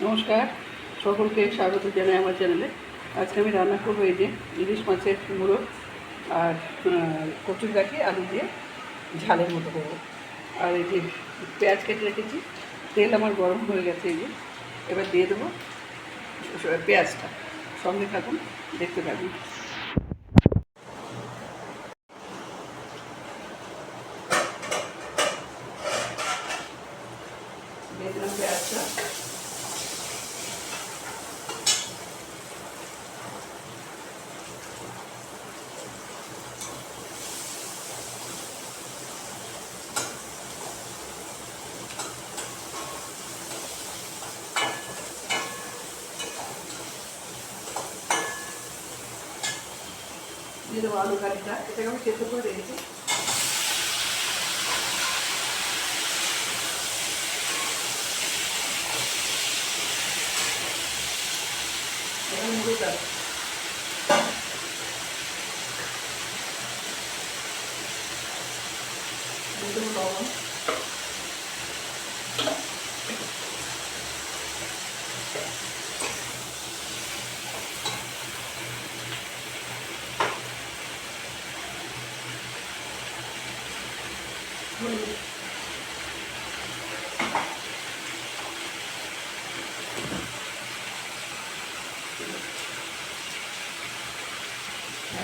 নমস্কার, সকলকে স্বাগত জানাই আমার চ্যানেলে। আজকে আমি রান্না করব এই যে ইলিশ মাছের মুড়ো আর কচুর গাঠি, আলু দিয়ে ঝালের মতো করব। আর এই যে পেঁয়াজ কেটে রেখেছি, তেল আমার গরম হয়ে গেছে এই যে। এবার দিয়ে দেবো পেঁয়াজটা। সঙ্গে থাকুন, দেখতে থাকুন। দিয়ে দিয়ে দেবো আলু কাঠিটা এটাকে আমি সেদ্ধ করে রেখেছি লবণ। হলুদ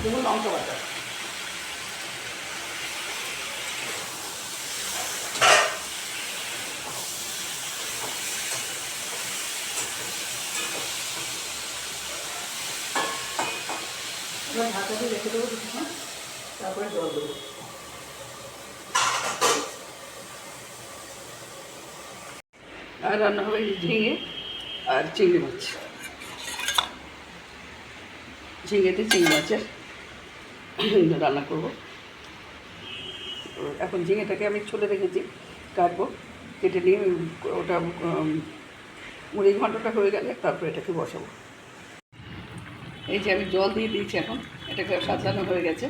দেবো লঙ্কা বাটা ঢাকা রেখে দেবো কিছুক্ষণ তারপরে জল দেবো। আর রান্না হবে ঝিঙে আর চিংড়ি মাছ। ঝিঙেতে চিংড়ি মাছের রান্না করব। এখন ঝিঙেটাকে আমি ছুলে রেখেছি, কাটবো, কেটে নিয়ে ওটা মুড়ি ঘন্টটা হয়ে গেলে তারপরে এটাকে বসাবো। এই যে আমি জল দিয়ে দিয়েছি এখন, এটাকে সাজানো হয়ে গেছে।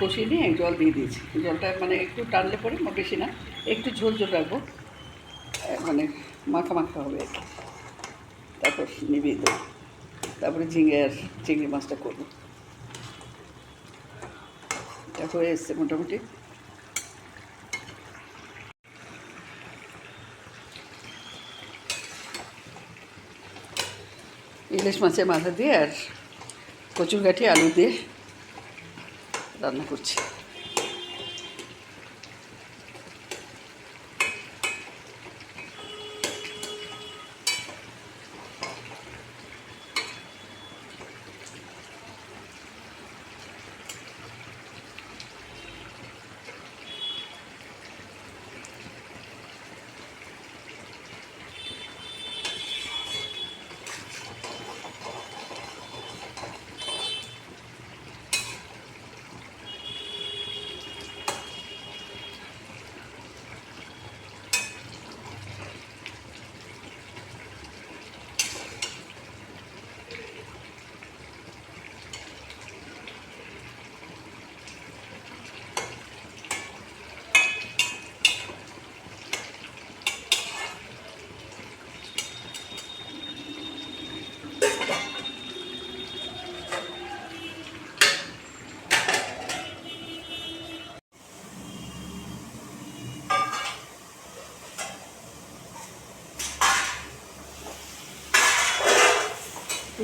কষিয়ে নিয়ে জল দিয়ে দিয়েছি। জলটা মানে একটু টানলে পরে বেশি না, একটু ঝোল ঝোল রাখব। মানে মাখা মাখা হবে তারপর দেবো তারপরে ঝিঙে আর চিংড়ি মাছটা করব। এটা হয়ে এসছে মোটামুটি। ইলিশ মাছের মাথা দিয়ে আর কচুর গাঠি আলু দিয়ে রান্না করছি।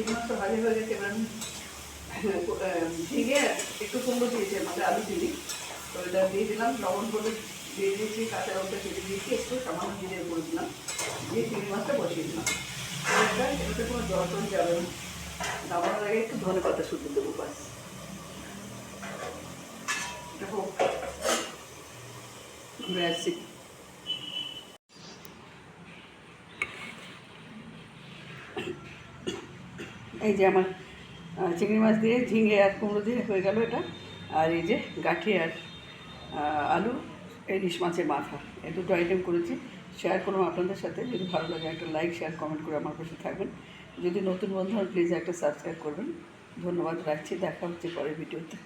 মাছটা ভালো হয়ে গেছে, এবার ঝিঙে একটু কুমড়ো দিয়েছি মানে আলু দিই। তো এটা দিয়ে দিলাম, লবণ করে দিয়ে দিয়েছি, কাঁচা লঙ্কা কেটে দিয়েছি, একটু সামান্য জিরে করে দিলাম, দিয়ে চিংড়ি মাছটা বসিয়ে দিলাম। এটা এটাতে কোনো জল যাবে না। আগে একটু ধনে পাতা শুধু দেবো ব্যাস। এটা হোক। এই যে আমার চিংড়ি মাছ দিয়ে ঝিঙে আর কুমড়ো দিয়ে হয়ে গেল এটা। আর এই যে গাঠি আর আলু আলু ইলিশ মাছের মাথা। এই দুটো আইটেম করেছি। শেয়ার করলাম আপনাদের সাথে। যদি ভালো লাগে একটা লাইক শেয়ার কমেন্ট করে আমার পাশে থাকবেন। যদি নতুন বন্ধু হন প্লিজ একটা সাবস্ক্রাইব করবেন। ধন্যবাদ। রাখছি। দেখা হচ্ছে পরের ভিডিওতে